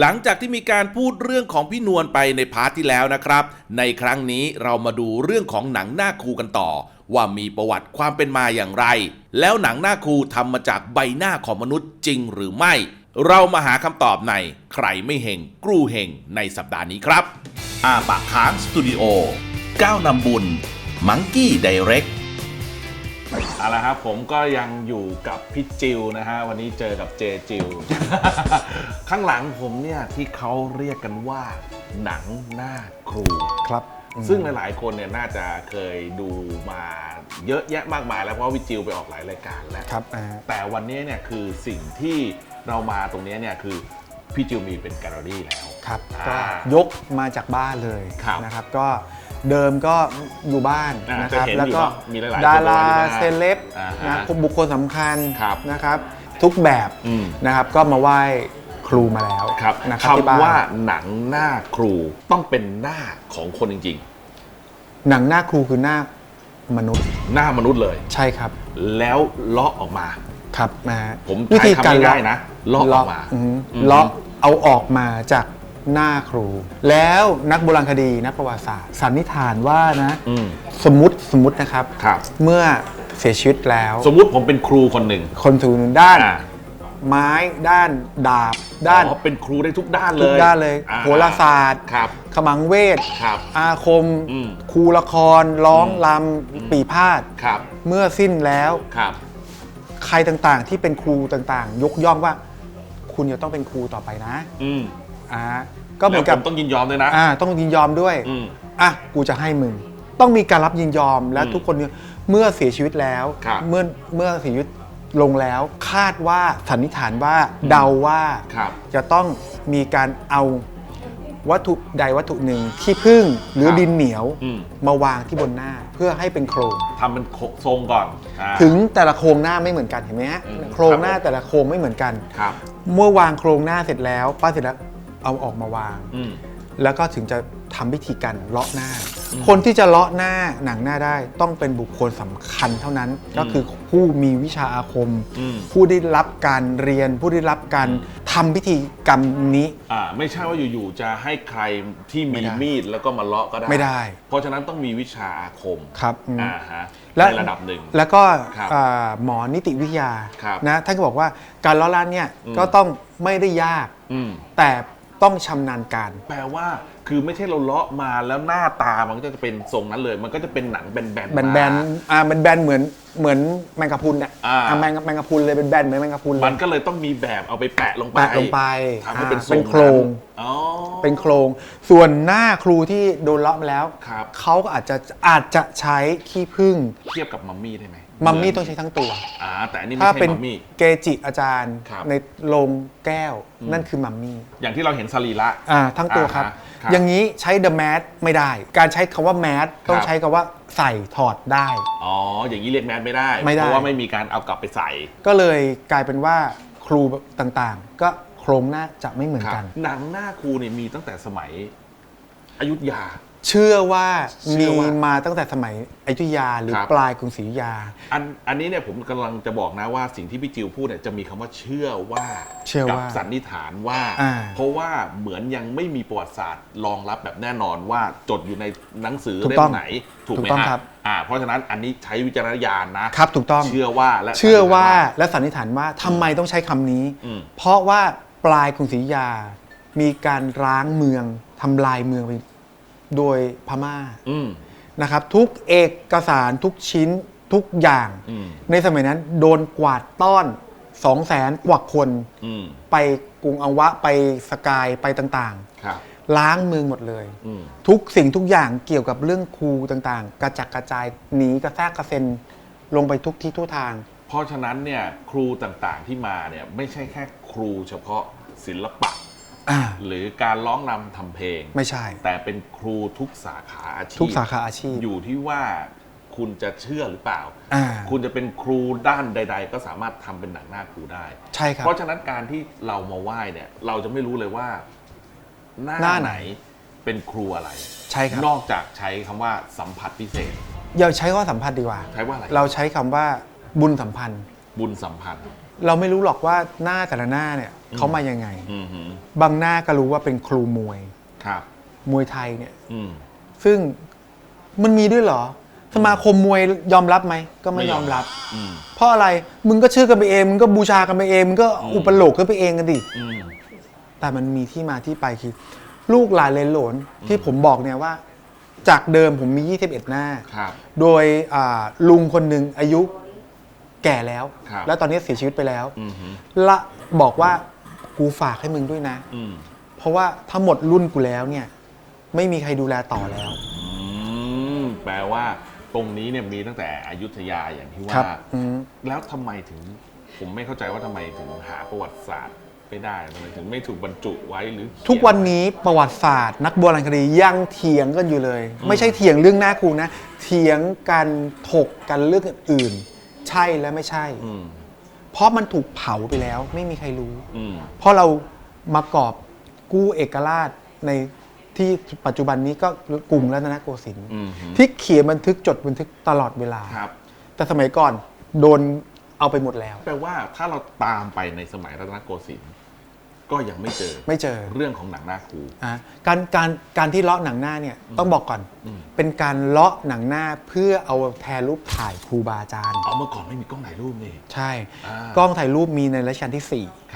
หลังจากที่มีการพูดเรื่องของพี่นวลไปในพาร์ทที่แล้วนะครับ ในครั้งนี้เรามาดูเรื่องของหนังหน้าครูกันต่อ ว่ามีประวัติความเป็นมาอย่างไร แล้วหนังหน้าครูทำมาจากใบหน้าของมนุษย์จริงหรือไม่ เรามาหาคำตอบในใครไม่เห่งกรูเห่งในสัปดาห์นี้ครับอาปากค้างสตูดิโอก้าวนำบุญมังกี้ไดเรก เอาละครับผมก็ยังอยู่กับพี่จิวนะฮะวันนี้เจอกับเจจิว ข้างหลังผมเนี่ยที่เขาเรียกกันว่าหนังหน้าครู ครับ ซึ่งหลายๆคนเนี่ยน่าจะเคยดูมาเยอะแยะมากมายแล้วเพราะว่าพี่จิวไปออกหลายรายการแล้วครับอ่า แต่วันนี้เนี่ยคือสิ่งที่เรามาตรงนี้เนี่ยคือพี่จิวมีเป็นแกลเลอรี่แล้ว ครับอ่าก็ยกมาจากบ้านเลยครับนะครับ ก็ เดิมก็อยู่บ้านอ่านะครับจะเห็นแล้วอยู่ก็เนอะมีหลายๆดาราคนเลยนะเซเลบอ่าฮะนะบุคคลสำคัญครับนะครับ ทุกแบบอืม นะครับก็มาไหว้ครูมาแล้วครับนะครับที่บ้านคำว่าหนังหน้าครูต้องเป็นหน้าของคนจริง หนังหน้าครูคือหน้ามนุษย์ๆ หน้ามนุษย์เลย ใช่ครับแล้วเลาะออกมา ครับนะฮะผมใช้คำง่ายๆนะเลาะออกมาอืมอืมเลาะเอาออกมาจาก หน้าครู แล้วนักโบราณคดีนักประวัติศาสตร์สันนิษฐานว่านะอืมสมมติสมมตินะครับ ครับ เมื่อเสียชีวิตแล้ว สมมุติผมเป็นครูคนหนึ่งคนถือด้าน อ่าไม้ด้านดาบ ด้านอ๋อเป็นครูได้ทุกด้านเลยทุกด้านเลยอ่โหราศาสตร์ครับ ขมังเวท ครับอาคม อืม ครูละคร ร้องอืมลำปีพาด ครับเมื่อสิ้นแล้ว ครับ ใครต่างๆ ที่เป็นครูต่างๆ ยกย่องว่า คุณจะต้องเป็นครูต่อไปนะอืม อ่า ก็เหมือนกับ แล้วผต้องยินยอมด้วยนะอ่าต้องยินยอมด้วย อืม อะกูจะให้มึง ต้องมีการรับยินยอมและอืมทุกคนเนี่ยเมื่อเสียชีวิตแล้ว ครับเมื่อเมื่อเสียชีวิตลงแล้ว คาดว่าสันนิษฐานว่าเดาว่าครับ จะต้องมีการเอาวัตถุใดวัตถุหนึ่งที่พึ่งหรือครับดินเหนียวอืมมาวางที่บนหน้าเพื่อให้เป็นโครง ทำเป็นทรงก่อนอ่า ถึงแต่ละโครงหน้าไม่เหมือนกันเห็นไหมฮะอืมโครงหน้าครับผม แต่ละโครงไม่เหมือนกัน ครับ เมื่อวางโครงหน้าเสร็จแล้วป้าเสร็จแล้ว เอาออกมาวาง อืม แล้วก็ถึงจะทำพิธีการเลาะหน้า คนที่จะเลาะหน้าหนังหน้าได้ต้องเป็นบุคคลสำคัญเท่านั้น ก็คือผู้มีวิชาอาคม อืม ผู้ได้รับการเรียน ผู้ได้รับการทำพิธีกรรมนี้ อ่าไม่ใช่ว่าอยู่ๆจะให้ใครที่ไม่มีได้มีดแล้วก็มาเลาะก็ได้ไม่ได้เพราะฉะนั้นต้องมีวิชาอาคมครับอืม อ่าฮะและในระดับหนึ่ง แล้วก็ครับอ่าหมอนิติวิทยาครับ นะท่านก็บอกว่าการเลาะล้านเนี่ยอืมก็ต้องไม่ได้ยาก อืม แต่ ต้องชำนาญการ แปลว่าคือไม่ใช่เราเลาะมาแล้วหน้าตามันก็จะเป็นทรงนั้นเลย มันก็จะเป็นหนังแบนๆแบนมาแบนๆอ่าแบนแบนๆเหมือนเหมือนแมงกะพรุนเนี่ยอ่า อ่าแมงแมงกะพรุนเลยเป็นแบนเหมือนแมงกะพรุนเลมันยก็เลยต้องมีแบบเอาไปแปะลงไปแปะลงไปทำให้เป็นอ่าทรงเป็นโครง นั้นอ๋อ เป็นโครง ส่วนหน้าครูที่โดนเลาะมาแล้ว ครับ เขาก็อาจจะอาจจะใช้ขี้ผึ้ง เทียบกับมัมมี่ได้ไหม มัมมี่ต้องใช้ทั้งตัว อ่าแต่อันนี้ไม่ถ้าใช่เป็นมัมมี่ เกจิอาจารย์ ครับ ในโรงแก้วนั่นคือมัมมี่อย่างที่เราเห็นสรีระ อ่าทั้งตัวครับ อ่าฮะครับอย่างนี้ใช้ the mat ไม่ได้ การใช้คำว่า mat ต้องครับ ใช้คำว่าใส่ถอดได้ อ๋อ อย่างนี้เรียกแมสไม่ได้ไม่ได้ เพราะว่าไม่มีการเอากลับไปใส่ก็เลยกลายเป็นว่าครูต่างๆ ก็โครงหน้าจะไม่เหมือนกัน หนังหน้าครูเนี่ยมีตั้งแต่สมัยอยุธยา เชื่อว่าเชื่มีอว่ามาตั้งแต่สมัยอยุธยาหรือครับ ปลายกรุงศรีอยุธยา อันอันนี้เนี่ยผมกำลังจะบอกนะว่าสิ่งที่พี่จิวพูดเนี่ยจะมีคำว่าเชื่อว่าเชื่อกัว่าสันนิษฐานว่า อ่าเพราะว่าเหมือนยังไม่มีประวัติศาสตร์รองรับแบบแน่นอนว่าจดอยู่ในหนังสือถูกเล่ต้อมงไหนถูกไหมถูกต้องฮะครับอ่าเพราะฉะนั้นอันนี้ใช้วิจารณญาณนะครับถูกต้อง เชื่อว่าและเชื่อว่าสันนิษฐน และสันนิษฐานว่าทำไมต้องใช้คำนี้ อืมเพราะว่าปลายกรุงศรีอยุธยา มีการร้างเมืองทำลายเมืองไป โดยพม่าอืม นะครับ ทุกเอกสารทุกชิ้นทุกอย่าง อืม ในสมัยนั้นโดนกวาดต้อนสองแสนกว่าคน อืม ไปกรุงอังวะไปสกายไปต่างครับ ๆ ล้างเมืองหมดเลย อืม ทุกสิ่งทุกอย่างเกี่ยวกับเรื่องครูต่างๆ กระจัดกระจายหนีกระแทกกระเซ็นลงไปทุกที่ทั่วทาง เพราะฉะนั้นเนี่ยครูต่างๆที่มาเนี่ยไม่ใช่แค่ครูเฉพาะศิลปะ อ่าหรือการร้องนำทำเพลง ไม่ใช่ แต่เป็นครูทุกสาขาอาชีพทุกสาขาอาชีพ อยู่ที่ว่าคุณจะเชื่อหรือเปล่า อ่า คุณจะเป็นครูด้านใด ๆ ก็สามารถทำเป็นหนังหน้าครูได้ ใช่ครับ เพราะฉะนั้นการที่เรามาไหว้เนี่ย เราจะไม่รู้เลยว่า หน้าหน้าไหไหนนเป็นครูอะไร ใช่ครับนอกจากใช้คำว่าสัมผัสพิเศษ อย่าใช้คำว่าสัมพันธ์ดีกว่า ใช้ว่าอะไร เราใช้คำว่าบุญสัมพันธ์ บุญสัมพันธ์ เราไม่รู้หรอกว่าหน้าแต่ละหน้าเนี่ยเขามายังไง อืมฮึบางหน้าก็รู้ว่าเป็นครูมวย ครับ มวยไทยเนี่ย อืม ซึ่งมันมีด้วยเหรอ สมาคมมวยยอมรับไหม ก็ไม่ไม่ยยออมม รับ อืมเพราะอะไรมึงก็เชื่อกันไปเองมึงก็บูชากันไปเองมึงก็อืมอุปโลกกันไปเองกันดิ อืมแต่มันมีที่มาที่ไปคือ ลูกหลานเลนโหลนที่ผมบอกเนี่ยว่า จากเดิมผมมี 21 หน้า ครับ โดยอ่าลุงคนหนึ่งอายุ แก่แล้ว ครับ แล้วตอนนี้เสียชีวิตไปแล้ว อืมฮึละบอกว่ากูฝากให้มึงด้วยนะ อืมเพราะว่าถ้าหมดรุ่นกูแล้วเนี่ย ไม่มีใครดูแลต่อแล้ว อืมแปลว่าตรงนี้เนี่ยมีตั้งแต่อยุธยาอย่างที่ครัว่า บอืม แล้วทำไมถึง ผมไม่เข้าใจว่าทำไมถึงหาประวัติศาสตร์ไม่ได้ทำไมถึงไม่ถูกบรรจุไว้หรือเขียทุกวันนี้ประวัติศาสตร์นักโบราณคดียังเถียงกันอยู่เลย ไม่ใช่เถียงเรื่องหน้าครูนะ เถียงกันถกกันเรื่องอื่นๆ ใช่และไม่ใช่ อืมเพราะมันถูกเผาไปแล้ว ไม่มีใครรู้ อืมเพราะเรามากอบกู้เอกราชในที่ปัจจุบันนี้ก็กรุงรัตนโกสินทร์อืมฮึที่เขียนบันทึกจดบันทึกตลอดเวลา ครับ แต่สมัยก่อนโดนเอาไปหมดแล้ว แปลว่าถ้าเราตามไปในสมัยรัตนโกสินทร์ ก็ยังไม่เจอไม่เจอ เรื่องของหนังหน้าครู อะการการการที่เลาะหนังหน้าเนี่ยต้องบอกก่อน อืม เป็นการเลาะหนังหน้าเพื่อเอาแทนรูปถ่ายครูบาอาจารย์ เอาเมื่อก่อนไม่มีกล้องถ่ายรูปนี่ ใช่ อ่า กล้องถ่ายรูปมีในรัชกาลที่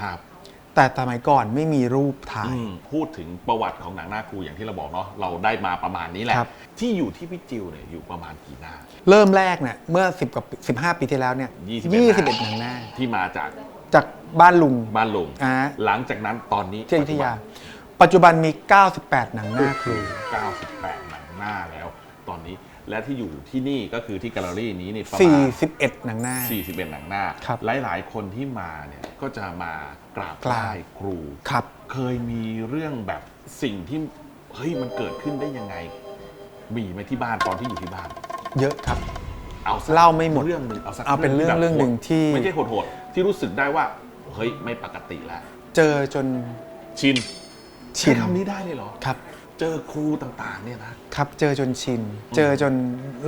ครับ 4 แต่สมัยก่อนไม่มีรูปถ่าย อืมพูดถึงประวัติของหนังหน้าครูอย่างที่เราบอกเนาะเราได้มาประมาณนี้แหละ ครับ ที่อยู่ที่พี่จิวเนี่ยอยู่ประมาณกี่หน้า เริ่มแรกเนี่ยเมื่อ 10 กับ 15 ปีที่แล้วเนี่ย21 21หนังหน้า ที่มาจาก จากบ้านลุง บ้านลุงอ่า หลังจากนั้นตอนนี้ที่อยุธยา ปัจจุบันมี 98 หนังหน้าครู 98 หนังหน้าแล้ว ตอนนี้และที่อยู่ที่นี่ก็คือที่แกลเลอรี่นี้นี่ประมาณ 41 หนังหน้า 41 หนังหน้า ครับหลาย ๆ คนที่มาเนี่ยก็จะมากราบกไหราบ ว้ครู ครับ เคยมีเรื่องแบบสิ่งที่เฮ้ยมันเกิดขึ้นได้ยังไง มีไหมที่บ้านตอนที่อยู่ที่บ้าน เยอะครับ เอาสักเล่าไม่หมดเรื่องหนึ่งเอาสักเอาเป็นเรื่องแบบเรื่องหนึ่งที่ ไม่ใช่โหดๆ ที่รู้สึกได้ว่า เฮ้ย ไม่ปกติแล้ว เจอจน ชินชินใช้คำนี้ได้เลยเหรอ ครับ เจอครูต่างๆ เนี่ยนะครับเจอจนชิน เจอจน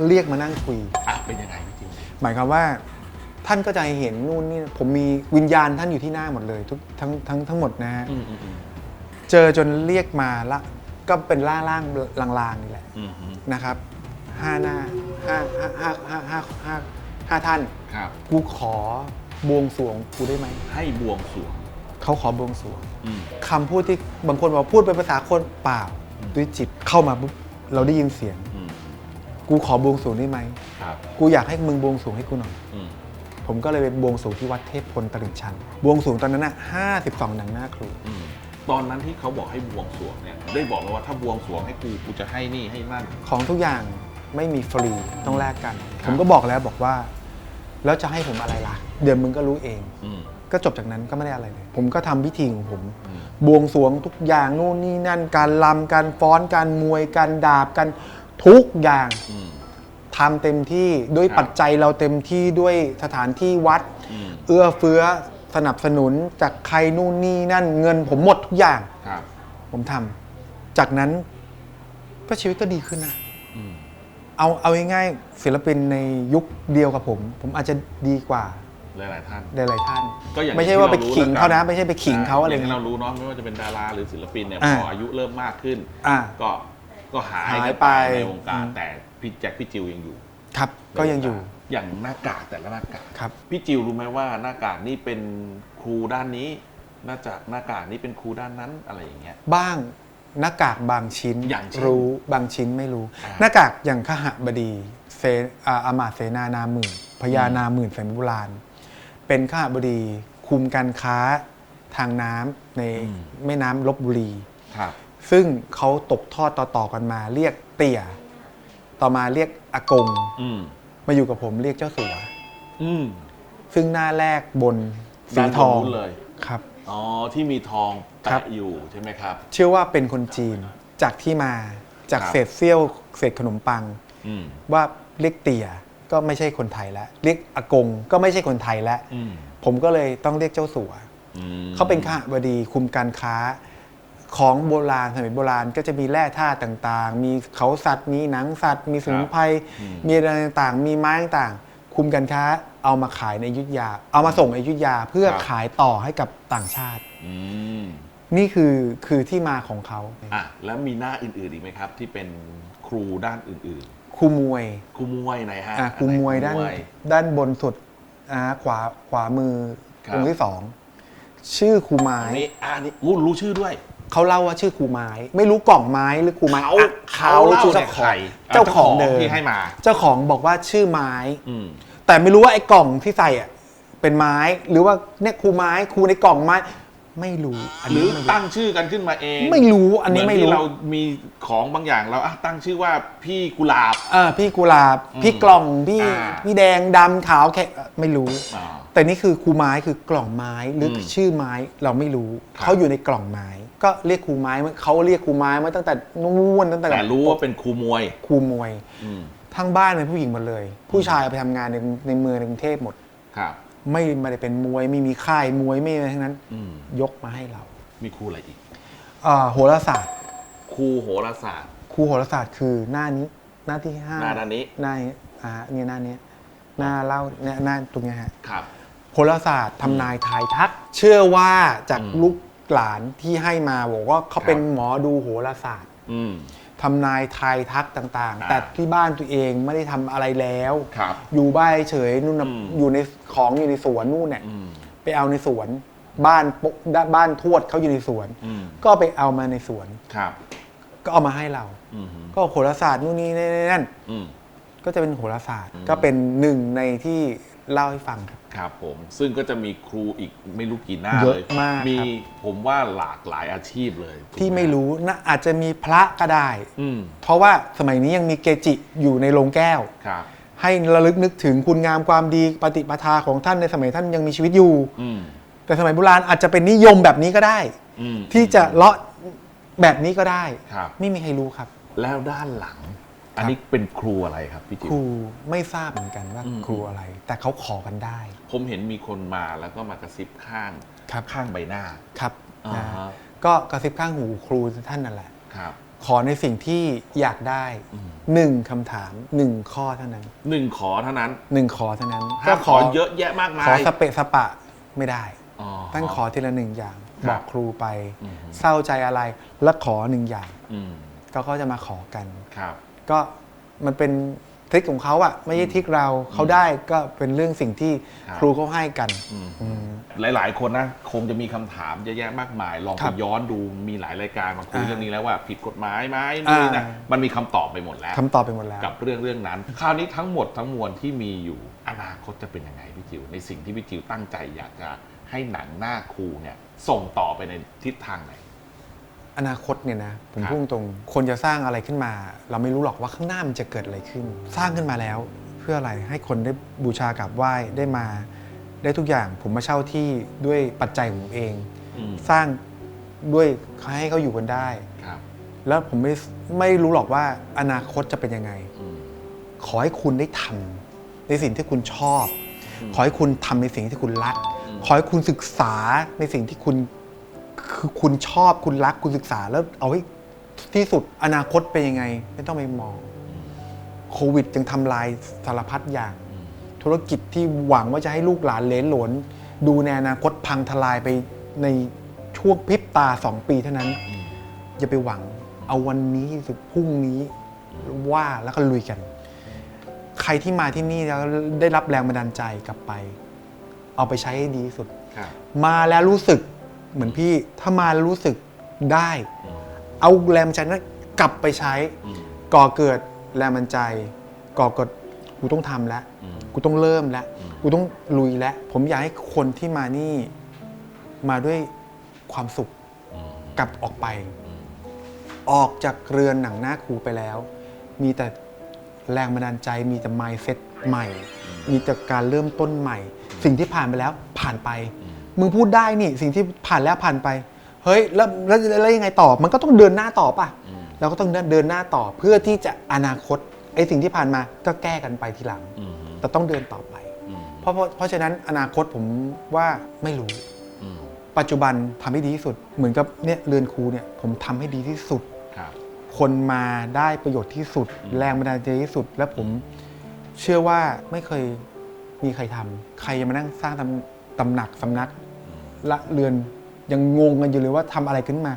เรียกมานั่งคุย อะเป็นยังไงพี่จิวหมายความว่า ท่านก็จะเห็นนู่นนี่ผมมีวิญญาณท่านอยู่ที่หน้าหมดเลยทุกทั้งทั้งทั้งหมดนะฮะ อืมอืมอืมเจอจนเรียกมาละก็เป็นล่าล่างลางๆนี่แหละอืมอืมนะครับห้าหน้าห้าห้าห้าห้าห้าห้าห้าท่าน ครับ กูขอ บวงสรวงกูได้ไหมให้บวงสรวง เขาขอบวงสรวงอืม คำพูดที่บางคนบอกพูดเป็นภาษาคนเปล่าด้วยจิตเข้ามาปุ๊บเราได้ยินเสียง อืมกูขอบวงสรวงได้ไหมครับกูอยากให้มึงบวงสรวงให้กูหน่อย อืมผมก็เลยไปบวงสรวงที่วัดเทพพลตลิ่งชัน บวงสรวงตอนนั้นน่ะ52 หนังหน้าครู อืมตอนนั้นที่เขาบอกให้บวงสรวงเนี่ยได้บอกไหมว่าถ้าบวงสรวงให้กูกูจะให้นี่ให้นั่น ของทุกอย่างไม่มีฟรีต้องแลกกันครับผมก็บอกแล้วบอกว่า แล้วจะให้ผมอะไรล่ะ เดี๋ยวมึงก็รู้เอง อืม ก็จบจากนั้นก็ไม่ได้อะไรเลย ผมก็ทำพิธีของผม อืม บวงสรวงทุกอย่างนู่นนี่นั่น การลำการฟ้อนการมวยการดาบกันทุกอย่างอืม ทำเต็มที่ด้วยครับปัจจัยเราเต็มที่ด้วยสถานที่วัด อืม เอื้อเฟื้อสนับสนุนจากใครนู่นนี่นั่น เงินผมหมดทุกอย่าง ครับ ผมทำจากนั้นก็ชีวิตก็ดีขึ้นนะ อืม เอาเอาง่ายๆศิลปินในยุคเดียวกับผม ผมอาจจะดีกว่าหลายๆท่าน หลายๆท่าน ก็อย่างไม่ใช่ว่าไปที่รรู้ขิงเขานะแล้วกัไม่ใช่ไปขิงเขาอะไรย่างที่เงี้เรายรู้เนาะไม่ว่าจะเป็นดาราหรือศิลปินเนี่ยอ่าพออายุเริ่มมากขึ้น อ่าก็ก็หายหายกันไป ในวงการอืมแต่พี่แจ็คพี่จิวยังอยู่ครับ ก็ยังอยู่อย่างหน้ากากแต่ละหน้ากาก ครับ พี่จิวรู้ไหมว่าหน้ากากนี่เป็นครูด้านนี้ หน้าจากหน้ากากนี่เป็นครูด้านนั้นอะไรอย่างเงี้ย บ้าง หน้ากากบางชิ้นอย่างเช่นรู้บางชิ้นไม่รู้ อ่า หน้ากากอย่างขหบดีเซอ่าอามาตย์เสนานาหมื่นพญานาหมื่นแสนโบราณ เป็นขหบดีคุมการค้าทางน้ำในแม่น้ำลบบุรี ครับ ซึ่งเขาตกทอดต่อๆกันมา เรียกเตี่ย ต่อมาเรียกอากง อืมมาอยู่กับผมเรียกเจ้าสัว อืมซึ่งหน้าแรกบนสีด้านทองนู้นเลย ครับ อ๋อที่มีทองครับ แปะอยู่ใช่ไหมครับ เชื่อว่าเป็นคนจีนจากที่มาจากครับ เศษเสี้ยวเศษขนมปัง อืมว่าเรียกเตี่ยก็ไม่ใช่คนไทยแล้วเรียกอากงก็ไม่ใช่คนไทยแล้วอืมผมก็เลยต้องเรียกเจ้าสัว อืมเขาเป็นข้าบดีคุมการค้าของโบราณสมัยโบราณก็จะมีแร่ธาตุต่างๆ มีเขาสัตว์มีหนังสัตว์ มีสมุนไพรมีอะไรต่างๆ มีไม้ต่างๆ คุมการค้าเอามาขายในอยุทธยา เอามาส่งในอยุทธยาเพื่อครับขายต่อให้กับต่างชาติ อืม นี่คือคือที่มาของเขา อะแล้วมีหน้าอื่นๆอีกไหมครับ ที่เป็นครูด้านอื่นครูมวยๆ ครูมวยไหนฮะอะครูมวยด้านครูมวยด้านบนสุดอ่าขวาขวามือครับ องค์ที่สองชื่อครูไม้ อันนี้อ่านี่อู้รู้ชื่อด้วย เขาเล่าว่าชื่อครูไม้ ไม่รู้กล่องไม้หรือครูไม้เขาอะเขาเล่าชื่อในเจ้าขใคอรงเจ้าของเดิมที่ให้มา เจ้าของบอกว่าชื่อไม้ อืม แต่ไม่รู้ว่าไอ้กล่องที่ใส่อะเป็นไม้หรือว่าเนี่ยครูไม้ครูในกล่องไม้ ไม่รู้อันหรืนี้อไม่รู้ตั้งชื่อกันขึ้นมาเองไม่รู้อันนี้เหไม่ที่รู้เรามีของบางอย่างเราอะตั้งชื่อว่าพี่กุหลาบอ่าพี่กุหลาบอืมพี่กล่อง พี่อ่า พี่แดงดำขาวแขกไม่รู้ อ่า แต่นี่คือครูไม้คือกล่องไม้หรืออมชื่อไม้เราไม่รู้ ครับ เขาอยู่ในกล่องไม้ ก็เรียกครูไม้เขาเรียกครูไม้มาตั้งแต่นู่นตั้งแต่แต่รู้ว่าเป็นครูมวย ครูมวย อืมทั้งบ้านเป็นผู้หญิงหมดเลย ผู้ชายไปทำงานในในเมืองในกรุงเทพหมด ครับ ไม่ไม่ได้เป็นมวยไม่มีค่ายมวยไม่อะไรทั้งนั้น อืมยกมาให้เรามีครูอะไรอีกอ่าโหราศาสตร์ครูโหราศาสตร์ ครูโหราศาสตร์คือหน้านี้ หน้าที่ห้าหน้าด้านนี้ หน้านี้อ่าเนี่ยหน้านี้หน้าเล่าเนี่ยหน้าตรงเนี้ยฮะ ครับ โหราศาสตร์ทำนายทายทัก เชื่อว่าจากอืมลูกหลานที่ให้มาบอกว่าเขาครับ เป็นหมอดูโหราศาสตร์ อืม ทำนายทายทักต่างอ่าๆแต่ที่บ้านตัวเองไม่ได้ทำอะไรแล้ว ครับอยู่บ้านเฉยนู่นน่ะอืม อยู่ในของอยู่ในสวนนู่นเนี่ย อืม ไปเอาในสวน บ้านปกบ้านทวดเขาอยู่ในสวน อืม ก็ไปเอามาในสวน ครับ ก็เอามาให้เรา อืมก็โหราศาสตร์นู่นนี่นั่น อืม ก็จะเป็นโหราศาสตร์ อืม ก็เป็นหนึ่งในที่เล่าให้ฟังครับ ครับผมซึ่งก็จะมีครูอีกไม่รู้กี่หน้าเยเลอะยมากครับ มีผมว่าหลากหลายอาชีพเลยถูกหที่ไม่รู้นะอาจจะมีพระก็ได้ อืมเพราะว่าสมัยนี้ยังมีเกจิอยู่ในโรงแก้ว ครับ ให้ระลึกนึกถึงคุณงามความดีปฏิปทาของท่านในสมัยท่านยังมีชีวิตอยู่ อืมแต่สมัยโบราณอาจจะเป็นนิยมแบบนี้ก็ได้ อืมที่จะเลาะแบบนี้ก็ได้ ครับ ไม่มีใครรู้ครับ แล้วด้านหลัง อันนี้เป็นครูอะไรครับพี่จิ๋ควรูไม่ทราบเหมือนกันว่าอืมครูอะไร แต่เขาขอกันได้ ผมเห็นมีคนมาแล้วก็มากระซิบข้างครับข้างใบหน้าครับอ่านะฮะก็กระซิบข้างหูครูท่านนั่นแหละครับขอในสิ่งที่อยากได้อืมหนึ่งคำถามหนึ่งข้อเท่านั้นหนึ่งขอเท่านั้นหนึ่งขอเท่านั้นห้ามขอเยอะแยะมากมาขอยสเปะสปะไม่ได้อ๋อตั้งขอทีละหนึ่งอย่างครับบอกครูไปอืมเศร้าใจอะไรแล้วขอหนึ่งอย่างอืมก็ก็จะมาขอกันครับ ก็มันเป็นทริคของเขาอะไม่ใช่ทริคเราเขาได้ก็เป็นเรื่องสิ่งที่ครับครูเขาให้กันอืมอืม หลาย ๆ คนนะคงจะมีคำถามเยอะแยะมากมาย ลองคไปรับย้อนดูมีหลายรายการมาคุยอ่าเรื่องนี้แล้วว่า ผิดกฎหมายไหมนี่นะอ่ามันมีคำตอบไปหมดแล้ว คำตอบไปหมดแล้ว กับเรื่องเรื่องนั้น คราวนี้ทั้งหมดทั้งมวลที่มีอยู่อนาคตจะเป็นยังไงพี่จิวในสิ่งที่พี่จิวตั้งใจอยากจะให้หนังหน้าครูเนี่ยส่งต่อไปในทิศทางไหน อนาคตเนี่ยนะผมครับพูดตรงๆคนจะสร้างอะไรขึ้นมา เราไม่รู้หรอกว่าข้างหน้ามันจะเกิดอะไรขึ้น สร้างขึ้นมาแล้ว เพื่ออะไรให้คนได้บูชากราบไหว้ได้มา ได้ทุกอย่างผมมาเช่าที่ด้วยปัจจัยของผมเองอืมสร้างด้วยให้เขาอยู่กันได้ครับแล้วผมไม่ไม่รู้หรอกว่าอนาคตจะเป็นยังไงอืมขอให้คุณได้ทำในสิ่งที่คุณชอบอืมขอให้คุณทำในสิ่งที่คุณรักอืมขอให้คุณศึกษาในสิ่งที่คุณ คือคุณชอบคุณรักคุณศึกษาแล้วเอาให้ที่สุดอนาคตเป็นยังไง ไม่ต้องไปมองโควิดจึงทำลายสารพัดอย่างอืมธุรกิจที่หวังว่าจะให้ลูกหลานเหลนหลน ดูในอนาคตพังทลายไปในช่วงพริบตาสองปีเท่านั้นอืมอย่าไปหวังเอาวันนี้สุดพรุ่งนี้ว่าแล้วก็ลุยกัน ใครที่มาที่นี่แล้วได้รับแรงบันดาลใจกลับไป เอาไปใช้ให้ดีที่สุดครับมาแล้วรู้สึก เหมือนพี่ถ้ามาแล้วรู้สึกได้อืมเอาแรงบันดาลใจนั้นกลับไปใช้อืมก่อเกิดแรงบันดาลใจ ก่อเกิดกูต้องทำแล้วอืมกูต้องเริ่มแล้วอืมกูต้องลุยแล้ว ผมอยากให้คนที่มานี่มาด้วยความสุขอืมกลับออกไปอืมออกจากเรือนหนังหน้าครูไปแล้ว มีแต่แรงบันดาลใจ มีแต่ mindset ใหม่ มีแต่การเริ่มต้นใหม่ สิ่งที่ผ่านไปแล้วผ่านไปอื มมึงพูดได้นี่สิ่งที่ผ่านแล้วผ่านไป เฮ้ยแล้วแล้วแล้วยังไงต่อมันก็ต้องเดินหน้าต่อป่ะอืมเราก็ต้องเดินหน้าต่อเพื่อที่จะอนาคตไอ้สิ่งที่ผ่านมาก็แก้กันไปทีหลัง อืมแต่ต้องเดินต่อไป อืมเพราะเพราะเพราะฉะนั้นอนาคตผมว่าไม่รู้ อืมปัจจุบันทำให้ดีที่สุด เหมือนกับเนี่ยเรือนครูเนี่ยผมทำให้ดีที่สุด ครับ คนมาได้ประโยชน์ที่สุดอืมแรงบันดาลใจที่สุด และผมเชื่อว่าไม่เคยมีใครทำใครจะมานั่งสร้างตำ ตำหนักสำนักละเรือนยังงงกันอยู่เลยว่าทำอะไรขึ้นมา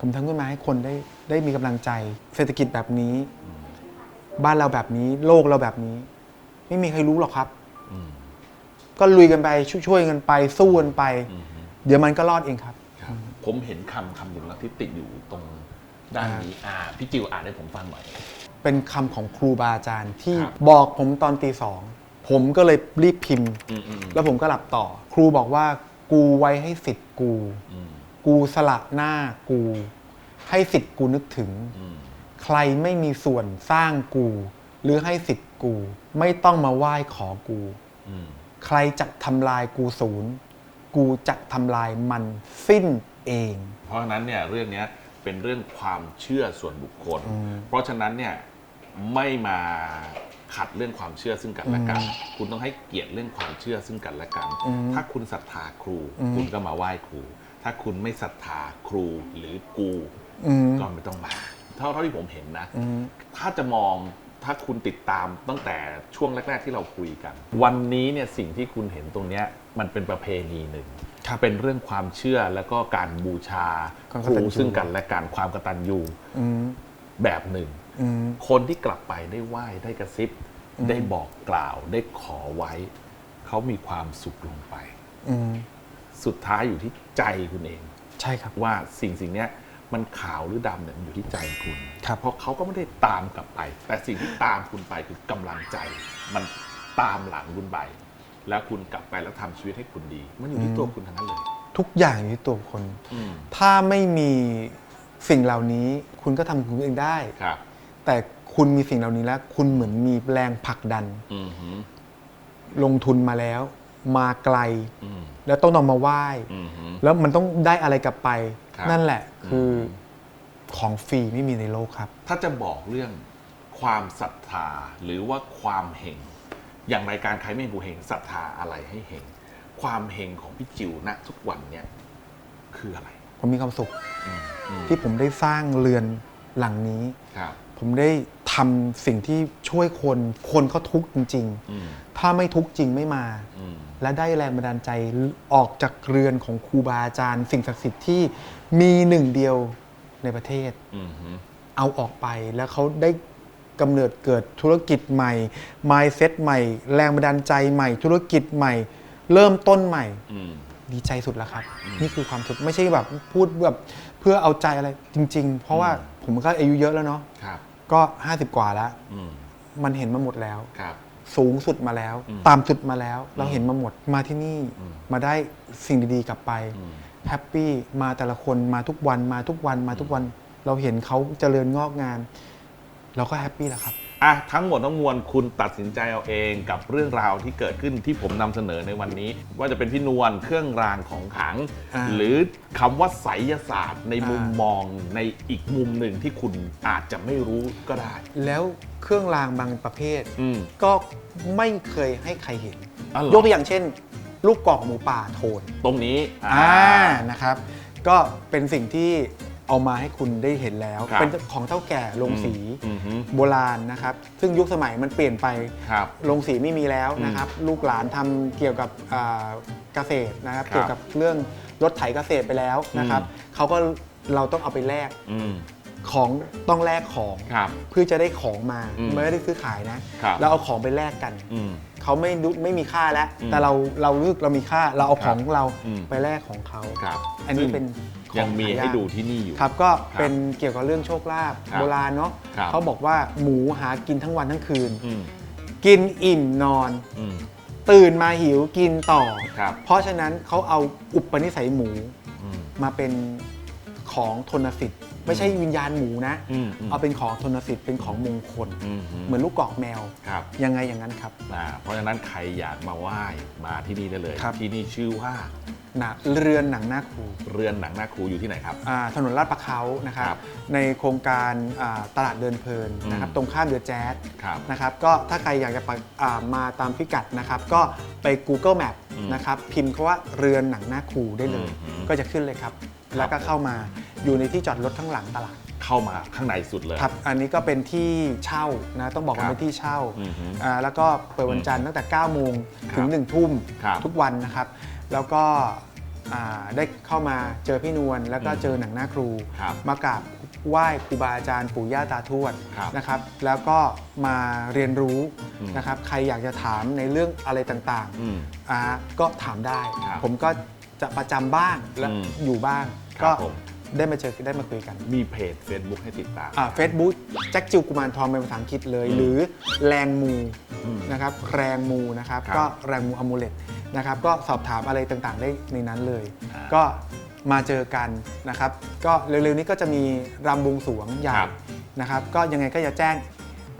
ผมทำขึ้นมาให้คนได้ได้มีกำลังใจ เศรษฐกิจแบบนี้ บ้านเราแบบนี้ โลกเราแบบนี้ ไม่มีใครรู้หรอกครับ อืม ก็ลุยกันไปช่วยช่วยกันไปสู้กันไป อืม เดี๋ยวมันก็รอดเองครับ ครับผมเห็นคำคำหนึ่งแล้วที่ติดอยู่ตรงด้านนี้อ่าพี่จิวอ่านให้ผมฟังหน่อย เป็นคำของครูบาอาจารย์ที่ครับ บอกผมตอนตีสองผมก็เลยรีบพิมพ์ อืมอืมแล้วผมก็หลับต่อ ครูบอกว่ากูไว้ให้สิทธิ์กูอืมกูสละหน้ากู ให้สิทธิ์กูนึกถึงอืมใครไม่มีส่วนสร้างกู หรือให้สิทธิ์กู ไม่ต้องมาไหว้ขอกูอืมใครจะทำลายกูศูนย์ กูจะทำลายมันสิ้นเอง เพราะฉะนั้นเนี่ยเรื่องเนี้ยเป็นเรื่องความเชื่อส่วนบุคคลอืมเพราะฉะนั้นเนี่ยไม่มา ขัดเรื่องความเชื่อซึ่งกันและกัน คุณต้องให้เกียรติเรื่องความเชื่อซึ่งกันและกันอืมถ้าคุณศรัทธาครูอืมคุณก็มาไหว้ครู ถ้าคุณไม่ศรัทธาครูหรือกูอืมก็ไม่ต้องมาเท่าเท่าที่ผมเห็นนะอืมถ้าจะมองถ้าคุณติดตามตั้งแต่ช่วงแรก ๆ ที่เราคุยกัน วันนี้เนี่ยสิ่งที่คุณเห็นตรงเนี้ยมันเป็นประเพณีหนึ่งครับเป็นเรื่องความเชื่อแล้วก็การบูชาความคกตัรูญญูซึ่งกันและการความกตัญญูอืมแบบหนึ่งอืม คนที่กลับไปได้ไหว้ได้กระซิบ ได้บอกกล่าว ได้ขอไว้ เขามีความสุขลงไปอืมสุดท้ายอยู่ที่ใจคุณเอง ใช่ครับว่าสิ่งสิ่งเนี้ยมันขาวหรือดำเนี่ยมันอยู่ที่ใจคุณครับเพราะเขาก็ไม่ได้ตามกลับไป แต่สิ่งที่ตามคุณไปคือกำลังใจ มันตามหลังคุณไป แล้วคุณกลับไปแล้วทำชีวิตให้คุณดี มันอยู่ที่ตัวคุณทั้งนั้นเลย ทุกอย่างอยู่ที่ตัวคนอืมถ้าไม่มีสิ่งเหล่านี้คุณก็ทำของคุณเองได้ครับ แต่คุณมีสิ่งเหล่านี้แล้ว คุณเหมือนมีแรงผลักดัน อืมหืมลงทุนมาแล้ว มาไกล อืมแล้วต้องนำมาไหว้ อืมหืมแล้วมันต้องได้อะไรกลับไป ครับ นั่นแหละคืออมของฟรีไม่มีในโลกครับ ถ้าจะบอกเรื่องความศรัทธาหรือว่าความเฮงอย่างรายการใครไม่บูเฮงศรัทธาอะไรให้เฮงความเฮงของพี่จิวณทุกวันเนี่ยคืออะไรผมมีความสุขอืมอืมที่ผมได้สร้างเรือนหลังนี้ ครับ ผมได้ทำสิ่งที่ช่วยคน คนเขาทุกข์จริง อืมๆ ถ้าไม่ทุกข์จริงไม่มา อืม และได้แรงบันดาลใจออกจากเรือนของครูบาอาจารย์ สิ่งศักดิ์สิทธิ์ที่มีหนึ่งเดียวในประเทศ อืมหืมเอาออกไปแล้วเขาได้กำเนิดเกิดธุรกิจใหม่ mindset ใหม่ แรงบันดาลใจใหม่ ธุรกิจใหม่ เริ่มต้นใหม่ อืม ดีใจสุดแล้วครับ นี่คือความสุขไม่ใช่แบบพูดแบบเพื่อเอาใจอะไรจริง ๆ เพราะว่าอืมผมก็อายุเยอะแล้วเนาะ ครับ ก็ 50 กว่าแล้ว อืมมันเห็นมาหมดแล้ว ครับ สูงสุดมาแล้ว อืมต่ำสุดมาแล้ว เราเห็นมาหมดมาที่นี่อืม มาได้สิ่งดีๆกลับไปอืม แฮปปี้มาแต่ละคนมาทุกวันมาทุกวันมาทุกวัน เราเห็นเขาเจริญงอกงาม เราก็แฮปปี้แล้วครับ อะทั้งหมดทั้งมวลคุณตัดสินใจเอาเองกับเรื่องราวที่เกิดขึ้นที่ผมนำเสนอในวันนี้ ว่าจะเป็นพี่นวลเครื่องรางของขลัง อ่า หรือคำว่าไสยศาสตร์ในมุมอ่ามองในอีกมุมหนึ่งที่คุณอาจจะไม่รู้ก็ได้ แล้วเครื่องรางบางประเภท อืม ก็ไม่เคยให้ใครเห็น อ๋อเหรอ ยกตัวอย่างเช่น ลูกกอกหมูป่าโทนตรงนี้ อ่านะครับ ก็เป็นสิ่งที่ เอามาให้คุณได้เห็นแล้ว ครับเป็นของเท่าแก่ลงสีอืมอืมโบราณนะครับ ซึ่งยุคสมัยมันเปลี่ยนไปครับลงสีไม่มีแล้วนะครับ ลูกหลานทำเกี่ยวกับอ่าเกษตรนะครับ ครับเกี่ยวกับเรื่องรถไถเกษตรไปแล้วนะครับอืมเขาก็เราต้องเอาไปแลกอืมของต้องแลกของ ครับ เพื่อจะได้ของมาอืมไม่ได้ซื้อขายนะครับ เราเอาของไปแลกกัน อืม เขาไม่รู้ไม่มีค่าแล้ว อืมแต่เราเรารู้สึกเรามีค่า เราเอาของเราอืม ไปแลกของเขา ครับอันนี้ซึ่เป็น ของยังมีหายากให้ดูที่นี่อยู่ ครับก็ครับเป็นเกี่ยวกับเรื่องโชคลาภครับโบราณเนาะครับ เขาบอกว่าหมูหากินทั้งวันทั้งคืน อืมกินอิ่มนอน อืม ตื่นมาหิวกินต่อ ครับ เพราะฉะนั้นเขาเอาอุปนิสัยหมูอืม มาเป็นของทนสิทธิ์ ไม่ใช่วิญญาณหมูนะ อืมอืม เอาเป็นของทนสิทธิ์เป็นของมงคล อืมเหมือนลูกกอกแมว ครับยังไงอย่างนั้นครับ อ่าเพราะฉะนั้นใครอยากมาไหว้มาที่นี่ได้เลย ครับ ที่นี่ชื่อว่า หนักเรือนหนังหน้าครูเรือนหนังหน้าครูอยู่ที่ไหนครับ อ่าถนนลาดประเขานะครับครับในโครงการอ่าตลาดเดินเพลินนะครับอืม ตรงข้ามเดือแจ๊สครับ นะครับก็ถ้าใครอยากจะไปอ่ามาตามพิกัดนะครับก็ไป Google Map อืมนะครับพิมพ์คาว่าเรือนหนังหน้าครูได้เลย อืม ก็จะขึ้นเลยครับครับแล้วก็เข้ามาอยู่ในที่จอดรถข้างหลังตลาดคเข้ามาข้างในสุดเลย ครับ อันนี้ก็เป็นที่เช่านะ ต้องบอกครัว่าบเป็นที่เช่าอือฮึอ่าแล้วก็เปิดวันจันทร์ตั้งแต่ 9 โมงถึง ครับ1 ทุ่มครับทุกวันนะครับ แล้วก็อ่าได้เข้ามาเจอพี่นวลแล้วก็อืมเจอหนังหน้าครูครับมากราบไหว้ครูบาอาจารย์ปู่ย่าตาทวดครับนะครับ แล้วก็มาเรียนรู้อืมนะครับ ใครอยากจะถามในเรื่องอะไรต่างๆอืมอ่าก็ถามได้ครับผมก็จะประจำบ้างและอืมอยู่บ้างครับก็ผม ได้มาเจอได้มาคุยกันมีเพจ Facebook ให้ติดตามเฟซบุ๊กแจ็คจิวกุมารทองเป็นภาษาอังกฤษเลยอืมหรือแรงมูอืมนะครับแรงมูนะครับครับก็แรงมูอมูเลตนะครับก็สอบถามอะไรต่างๆได้ในนั้นเลย อ่าก็มาเจอกันนะครับก็เร็วๆนี้ก็จะมีรำบวงสรวงใหญ่ครับ นะครับก็ยังไงก็จะแจ้ง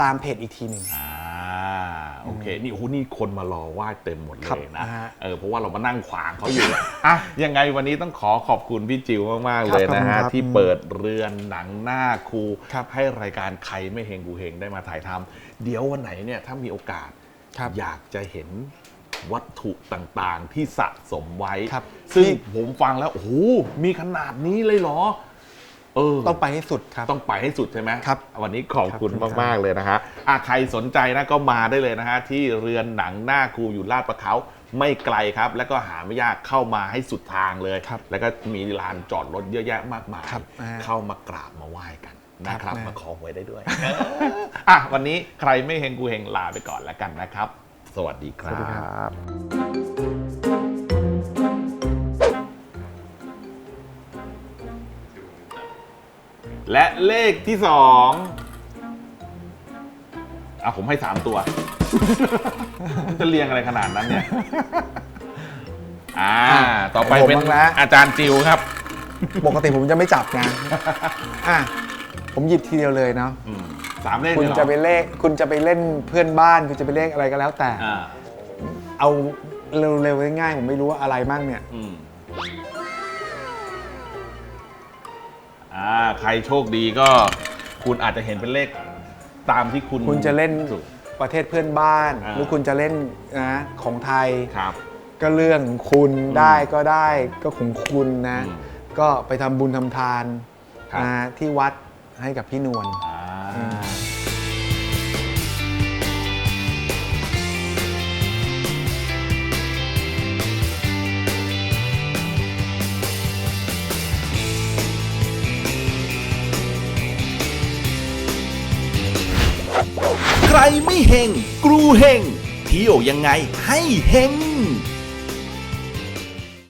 ตามเพจอีกทีหนึ่ง อ่า โอเค นี่โอ้โหนี่คนมารอไหว้เต็มหมดเลครับยนะอ่าฮะเออเพราะว่าเรามานั่งขวางเขาอยู่อะยังไงวันนี้ต้องขอขอบคุณพี่จิวมากๆเลยนะฮะครับที่เปิดเรือนหนังหน้าครูครับให้รายการใครไม่เฮงกูเฮงได้มาถ่ายทำเดี๋ยววันไหนเนี่ยถ้ามีโอกาสครับอยากจะเห็นวัตถุต่างๆ ที่สะสมไว้ครับซึ่งที่ผมฟังแล้ว โอ้โห มีขนาดนี้เลยเหรอ เออต้องไปให้สุดครับ ต้องไปให้สุดใช่ไหมครับวันนี้ขอบคุณครับมากๆเลยนะฮะอะใครสนใจนะก็มาได้เลยนะฮะที่เรือนหนังหน้าครูอยู่ลาดประเขาไม่ไกลครับ แล้วก็หาไม่ยากเข้ามาให้สุดทางเลยครับแล้วก็มีลานจอดรถเยอะแยะมากมายครับอ่าเข้ามากราบมาไหว้กันนะครับครับมาขอหวยได้ด้วยอะวันนี้ใครไม่เฮงกูเฮงลาไปก่อนแล้วกันนะครับ สวัสดีคสวัสดีครัรับ และเลขที่สองอะผมให้สามตัว จะเรียงอะไรขนาดนั้นเนี่ย อ่าอะต่อไปผมเป็นบ้างแล้วอาจารย์จิวครับ ปกติผมจะไม่จับนะ อะ ผมหยิบทีเดียวเลยเนาะ อืมสามเลขคุณเลยเหรอจะไปเลขคุณจะไปเล่นเพื่อนบ้าน คุณจะไปเลขอะไรก็แล้วแต่ อ่าเอาเร็วๆง่ายๆผมไม่รู้ว่าอะไรมั่งเนี่ย อืม อ่าใครโชคดีก็คุณอาจจะเห็นเป็นเลขตามที่คุณคุณจะเล่นถูกประเทศเพื่อนบ้าน อ่า หรือคุณจะเล่นนะของไทย ครับ ก็เรื่องของคุณได้ก็ได้ก็ของคุณนะ อืมก็ไปทำบุญทำทานครับ นะที่วัดให้กับพี่นวล อ่า ไม่เฮงกรูเฮงเที่ยวยังไงให้เฮง